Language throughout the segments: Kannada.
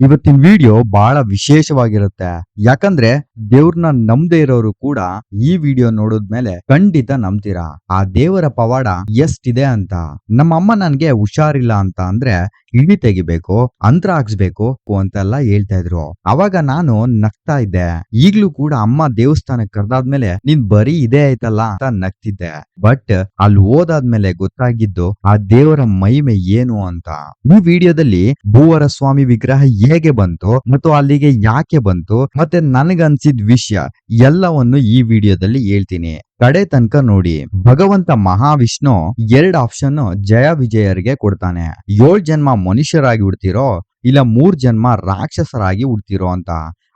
ಇವತ್ತಿನ ವಿಡಿಯೋ ಬಹಳ ವಿಶೇಷವಾಗಿರುತ್ತೆ. ಯಾಕಂದ್ರೆ ದೇವ್ರನ್ನ ನಂಬದೇ ಇರೋರು ಕೂಡ ಈ ವಿಡಿಯೋ ನೋಡಿದ್ಮೇಲೆ ಖಂಡಿತ ನಂಬ್ತೀರಾ? ಆ ದೇವರ ಪವಾಡ ಎಷ್ಟಿದೆ ಅಂತ. ನಮ್ಮ ಅಮ್ಮ ನನ್ಗೆ ಹುಷಾರಿಲ್ಲ ಅಂತ ಅಂದ್ರೆ ಇಳಿ ತೆಗಿಬೇಕು, ಅಂತ್ರ ಹಾಕ್ಸ್ಬೇಕು ಅಂತೆಲ್ಲ ಹೇಳ್ತಾ ಇದ್ರು. ಅವಾಗ ನಾನು ನಗ್ತಾ ಇದ್ದೆ. ಈಗ್ಲೂ ಕೂಡ ಅಮ್ಮ ದೇವಸ್ಥಾನಕ್ಕೆ ಕರೆದಾದ್ಮೇಲೆ, ನೀನ್ ಬರೀ ಇದೇ ಆಯ್ತಲ್ಲ ಅಂತ ನಗ್ತಿದ್ದೆ. ಬಟ್ ಅಲ್ಲಿ ಓದಾದ್ಮೇಲೆ ಗೊತ್ತಾಗಿದ್ದು ಆ ದೇವರ ಮಹಿಮೆ ಏನು ಅಂತ. ಈ ವಿಡಿಯೋದಲ್ಲಿ ಭೂವರ ಸ್ವಾಮಿ ವಿಗ್ರಹ ಹೇಗೆ ಬಂತು ಮತ್ತು ಅಲ್ಲಿಗೆ ಯಾಕೆ ಬಂತು ಮತ್ತೆ ನನಗನ್ಸಿದ ವಿಷಯ ಎಲ್ಲವನ್ನು ಈ ವಿಡಿಯೋದಲ್ಲಿ ಹೇಳ್ತೀನಿ. ಕಡೆ ತನಕ ನೋಡಿ. ಭಗವಂತ ಮಹಾವಿಷ್ಣು ಎರಡ್ ಆಪ್ಷನ್ ಜಯ ವಿಜಯರಿಗೆ ಕೊಡ್ತಾನೆ. ಏಳ್ ಜನ್ಮ ಮನುಷ್ಯರಾಗಿ ಹುಡ್ತಿರೋ ಇಲ್ಲ ಮೂರ್ ಜನ್ಮ ರಾಕ್ಷಸರಾಗಿ ಹುಡ್ತಿರೋ ಅಂತ.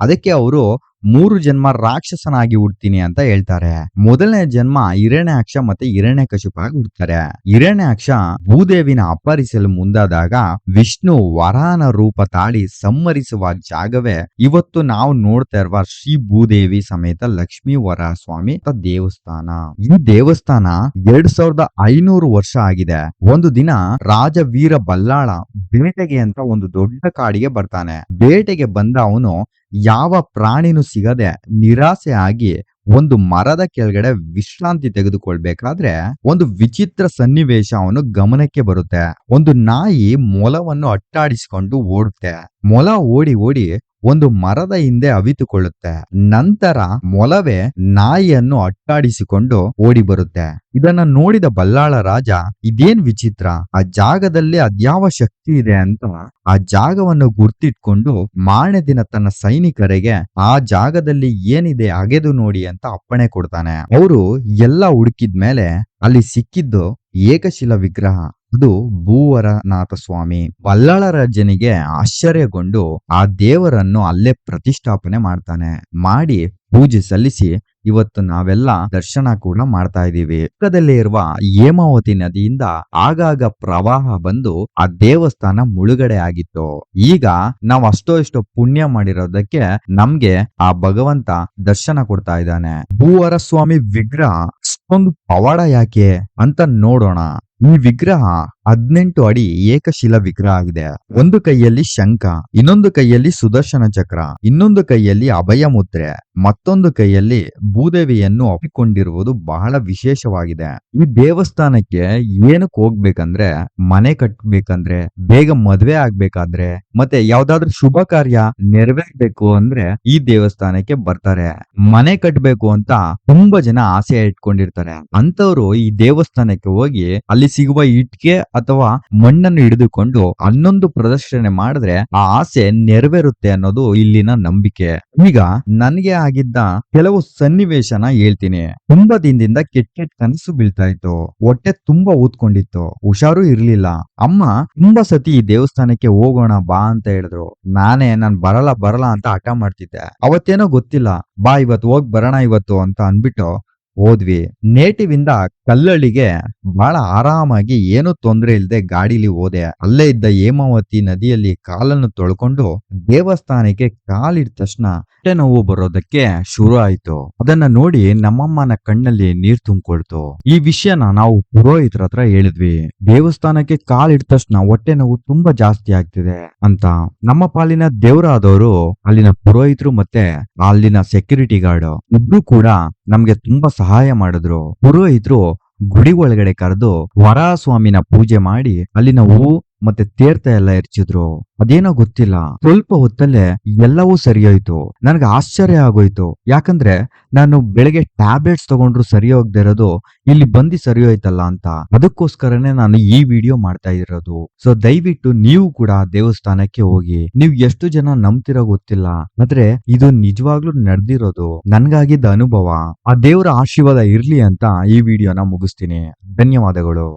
ಅದಕ್ಕೆ ಅವರು ಮೂರು ಜನ್ಮ ರಾಕ್ಷಸನಾಗಿ ಹುಡ್ತೀನಿ ಅಂತ ಹೇಳ್ತಾರೆ. ಮೊದಲನೇ ಜನ್ಮ ಹಿರಣ್ಯಾಕ್ಷ ಮತ್ತೆ ಹಿರಣ್ಯಕಶಿಪಾಗಿ ಹುಡ್ತಾರೆ. ಹಿರಣ್ಯಾಕ್ಷ ಭೂದೇವಿನ ಅಪಹರಿಸಲು ಮುಂದಾದಾಗ ವಿಷ್ಣು ವರಾನ ರೂಪ ತಾಳಿ ಸಂಹರಿಸುವ ಜಾಗವೇ ಇವತ್ತು ನಾವು ನೋಡ್ತಾ ಇರುವ ಶ್ರೀ ಭೂದೇವಿ ಸಮೇತ ಲಕ್ಷ್ಮೀ ವರ ಸ್ವಾಮಿ ದೇವಸ್ಥಾನ. ಈ ದೇವಸ್ಥಾನ ಎರಡ್ ಸಾವಿರದ ಐನೂರು ವರ್ಷ ಆಗಿದೆ. ಒಂದು ದಿನ ರಾಜ ವೀರ ಬಲ್ಲಾಳ ಬೇಟೆಗೆ ಅಂತ ಒಂದು ದೊಡ್ಡ ಕಾಡಿಗೆ ಬರ್ತಾನೆ. ಬೇಟೆಗೆ ಬಂದ ಅವನು ಯಾವ ಪ್ರಾಣಿನೂ ಸಿಗದೆ ನಿರಾಸೆ ಆಗಿ ಒಂದು ಮರದ ಕೆಳಗಡೆ ವಿಶ್ರಾಂತಿ ತೆಗೆದುಕೊಳ್ಬೇಕಾದ್ರೆ ಒಂದು ವಿಚಿತ್ರ ಸನ್ನಿವೇಶ ಅವನು ಗಮನಕ್ಕೆ ಬರುತ್ತೆ. ಒಂದು ನಾಯಿ ಮೊಲವನ್ನು ಅಟ್ಟಾಡಿಸಿಕೊಂಡು ಓಡುತ್ತೆ. ಮೊಲ ಓಡಿ ಓಡಿ ಒಂದು ಮರದ ಹಿಂದೆ ಅವಿತುಕೊಳ್ಳುತ್ತೆ. ನಂತರ ಮೊಲವೇ ನಾಯಿಯನ್ನು ಅಟ್ಟಾಡಿಸಿಕೊಂಡು ಓಡಿ ಬರುತ್ತೆ ಇದನ್ನ ನೋಡಿದ ಬಲ್ಲಾಳ ರಾಜ, ಇದೇನ್ ವಿಚಿತ್ರ? ಆ ಜಾಗದಲ್ಲಿ ಅದ್ಯಾವ ಶಕ್ತಿ ಇದೆ ಅಂತ ಆ ಜಾಗವನ್ನು ಗುರ್ತಿಟ್ಕೊಂಡು ಮಾರನೇ ದಿನ ತನ್ನ ಸೈನಿಕರಿಗೆ, ಆ ಜಾಗದಲ್ಲಿ ಏನಿದೆ ಅಗೆದು ನೋಡಿ ಅಂತ ಅಪ್ಪಣೆ ಕೊಡ್ತಾನೆ. ಅವರು ಎಲ್ಲ ಹುಡುಕಿದ್ಮೇಲೆ ಅಲ್ಲಿ ಸಿಕ್ಕಿದ್ದು ಏಕಶಿಲ ವಿಗ್ರಹ. ಅದು ಭೂವರನಾಥ ಸ್ವಾಮಿ ಬಲ್ಲಾಳ ರಾಜನಿಗೆ ಆಶ್ಚರ್ಯಗೊಂಡು ಆ ದೇವರನ್ನು ಅಲ್ಲೇ ಪ್ರತಿಷ್ಠಾಪನೆ ಮಾಡ್ತಾನೆ. ಮಾಡಿ ಪೂಜೆ ಸಲ್ಲಿಸಿ ಇವತ್ತು ನಾವೆಲ್ಲ ದರ್ಶನ ಕೂಡ ಮಾಡ್ತಾ ಇದೀವಿ ಪಕ್ಕದಲ್ಲೇ ಇರುವ ಹೇಮಾವತಿ ನದಿಯಿಂದ ಆಗಾಗ ಪ್ರವಾಹ ಬಂದು ಆ ದೇವಸ್ಥಾನ ಮುಳುಗಡೆ ಆಗಿತ್ತು. ಈಗ ನಾವ್ ಅಷ್ಟೋ ಇಷ್ಟೋ ಪುಣ್ಯ ಮಾಡಿರೋದಕ್ಕೆ ನಮ್ಗೆ ಆ ಭಗವಂತ ದರ್ಶನ ಕೊಡ್ತಾ ಇದ್ದಾನೆ. ಭೂವರ ಸ್ವಾಮಿ ವಿಗ್ರಹ ಅಷ್ಟೊಂದು ಪವಾಡ ಯಾಕೆ ಅಂತ ನೋಡೋಣ. ಈ ವಿಗ್ರಹ ಹದಿನೆಂಟು ಅಡಿ ಏಕಶಿಲ ವಿಗ್ರಹ ಆಗಿದೆ. ಒಂದು ಕೈಯಲ್ಲಿ ಶಂಖ, ಇನ್ನೊಂದು ಕೈಯಲ್ಲಿ ಸುದರ್ಶನ ಚಕ್ರ, ಇನ್ನೊಂದು ಕೈಯಲ್ಲಿ ಅಭಯ ಮುದ್ರೆ ಮತ್ತೊಂದು ಕೈಯಲ್ಲಿ ಭೂದೇವಿಯನ್ನು ಒಪ್ಪಿಕೊಂಡಿರುವುದು ಬಹಳ ವಿಶೇಷವಾಗಿದೆ. ಈ ದೇವಸ್ಥಾನಕ್ಕೆ ಏನಕ್ಕೆ ಹೋಗ್ಬೇಕಂದ್ರೆ, ಮನೆ ಕಟ್ಬೇಕಂದ್ರೆ, ಬೇಗ ಮದ್ವೆ ಆಗ್ಬೇಕಾದ್ರೆ, ಮತ್ತೆ ಯಾವ್ದಾದ್ರು ಶುಭ ಕಾರ್ಯ ನೆರವೇರ್ಬೇಕು ಅಂದ್ರೆ ಈ ದೇವಸ್ಥಾನಕ್ಕೆ ಬರ್ತಾರೆ. ಮನೆ ಕಟ್ಬೇಕು ಅಂತ ತುಂಬಾ ಜನ ಆಸೆ ಇಟ್ಕೊಂಡಿರ್ತಾರೆ. ಅಂತವ್ರು ಈ ದೇವಸ್ಥಾನಕ್ಕೆ ಹೋಗಿ ಅಲ್ಲಿ ಸಿಗುವ ಇಟ್ಕೆ ಅಥವಾ ಮಣ್ಣನ್ನು ಹಿಡಿದುಕೊಂಡು ಹನ್ನೊಂದು ಪ್ರದರ್ಶನೆ ಮಾಡಿದ್ರೆ ಆ ಆಸೆ ನೆರವೇರುತ್ತೆ ಅನ್ನೋದು ಇಲ್ಲಿನ ನಂಬಿಕೆ. ಈಗ ನನಗೆ ಆಗಿದ್ದ ಕೆಲವು ಸನ್ನಿವೇಶನ ಹೇಳ್ತೀನಿ. ತುಂಬಾ ದಿನದಿಂದ ಕೆಟ್ಟ ಕೆಟ್ಟ ಕನಸು ಬೀಳ್ತಾ ಇತ್ತು. ಹೊಟ್ಟೆ ತುಂಬಾ ಊದ್ಕೊಂಡಿತ್ತು. ಹುಷಾರು ಇರ್ಲಿಲ್ಲ. ಅಮ್ಮ, ತುಂಬಾ ಸತಿ ದೇವಸ್ಥಾನಕ್ಕೆ ಹೋಗೋಣ ಬಾ ಅಂತ ಹೇಳಿದ್ರು. ನಾನೇ, ನಾನ್ ಬರಲ್ಲ ಬರಲ್ಲ ಅಂತ ಹಠ ಮಾಡ್ತಿದ್ದೆ. ಅವತ್ತೇನೋ ಗೊತ್ತಿಲ್ಲ. ಬಾ, ಇವತ್ತು ಹೋಗ್ ಬರೋಣ ಇವತ್ತು ಅಂತ ಅನ್ಬಿಟ್ಟು ಹೋದ್ವಿ. ನೇಟಿವಿಂದ ಕಲ್ಲಳಿಗೆ ಕಲ್ಲಳ್ಳಿಗೆ ಬಹಳ ಆರಾಮಾಗಿ ಏನು ತೊಂದರೆ ಇಲ್ಲದೆ ಗಾಡಿಲಿ ಹೋದೆ. ಅಲ್ಲೇ ಇದ್ದ ಹೇಮಾವತಿ ನದಿಯಲ್ಲಿ ಕಾಲನ್ನು ತೊಳ್ಕೊಂಡು ದೇವಸ್ಥಾನಕ್ಕೆ ಕಾಲಿಟ್ಟ ತಕ್ಷಣ ಹೊಟ್ಟೆ ನೋವು ಬರೋದಕ್ಕೆ ಶುರು ಆಯ್ತು. ಅದನ್ನ ನೋಡಿ ನಮ್ಮಮ್ಮನ ಕಣ್ಣಲ್ಲಿ ನೀರ್ ತುಂಬಿಕೊಳ್ತು. ಈ ವಿಷಯನ ನಾವು ಪುರೋಹಿತರ ಹತ್ರ ಹೇಳಿದ್ವಿ. ದೇವಸ್ಥಾನಕ್ಕೆ ಕಾಲಿಟ್ಟ ತಕ್ಷಣ ಹೊಟ್ಟೆ ನೋವು ತುಂಬಾ ಜಾಸ್ತಿ ಆಗ್ತಿದೆ ಅಂತ. ನಮ್ಮ ಪಾಲಿನ ದೇವರಾದವರು ಅಲ್ಲಿನ ಪುರೋಹಿತರು ಮತ್ತೆ ಅಲ್ಲಿನ ಸೆಕ್ಯೂರಿಟಿ ಗಾರ್ಡ್ ಇಬ್ರು ಕೂಡ ನಮ್ಗೆ ತುಂಬಾ ಸಹಾಯ ಮಾಡಿದ್ರು. ಪುರೋಹಿತರು ಗುಡಿ ಒಳಗಡೆ ಕರೆದು ವರಾಸ್ವಾಮಿನ ಪೂಜೆ ಮಾಡಿ ಅಲ್ಲಿನ ಹೂವು ಮತ್ತೆ ತೀರ್ಥ ಎಲ್ಲ ಎರಚಿದ್ರು ಅದೇನೋ ಗೊತ್ತಿಲ್ಲ. ಸ್ವಲ್ಪ ಹೊತ್ತಲ್ಲೇ ಎಲ್ಲವೂ ಸರಿ ಹೋಯ್ತು ನನಗೆ ಆಶ್ಚರ್ಯ ಆಗೋಯ್ತು. ಯಾಕಂದ್ರೆ ನಾನು ಬೆಳಗ್ಗೆ ಟ್ಯಾಬ್ಲೆಟ್ಸ್ ತಗೊಂಡ್ರು ಸರಿ ಇರೋದು ಇಲ್ಲಿ ಬಂದು ಸರಿ ಹೋಯ್ತಲ್ಲ ಅಂತ. ಅದಕ್ಕೋಸ್ಕರನೇ ನಾನು ಈ ವಿಡಿಯೋ ಮಾಡ್ತಾ ಇರೋದು. ಸೊ ದಯವಿಟ್ಟು ನೀವು ಕೂಡ ದೇವಸ್ಥಾನಕ್ಕೆ ಹೋಗಿ, ನೀವು ಎಷ್ಟು ಜನ ನಂಬ್ತಿರೋ ಗೊತ್ತಿಲ್ಲ. ಆದ್ರೆ ಇದು ನಿಜವಾಗ್ಲೂ ನಡೆದಿರೋದು. ನನ್ಗಾಗಿದ್ದ ಅನುಭವ. ಆ ದೇವರ ಆಶೀರ್ವಾದ ಇರ್ಲಿ ಅಂತ ಈ ವಿಡಿಯೋನ ಮುಗಿಸ್ತೀನಿ. ಧನ್ಯವಾದಗಳು.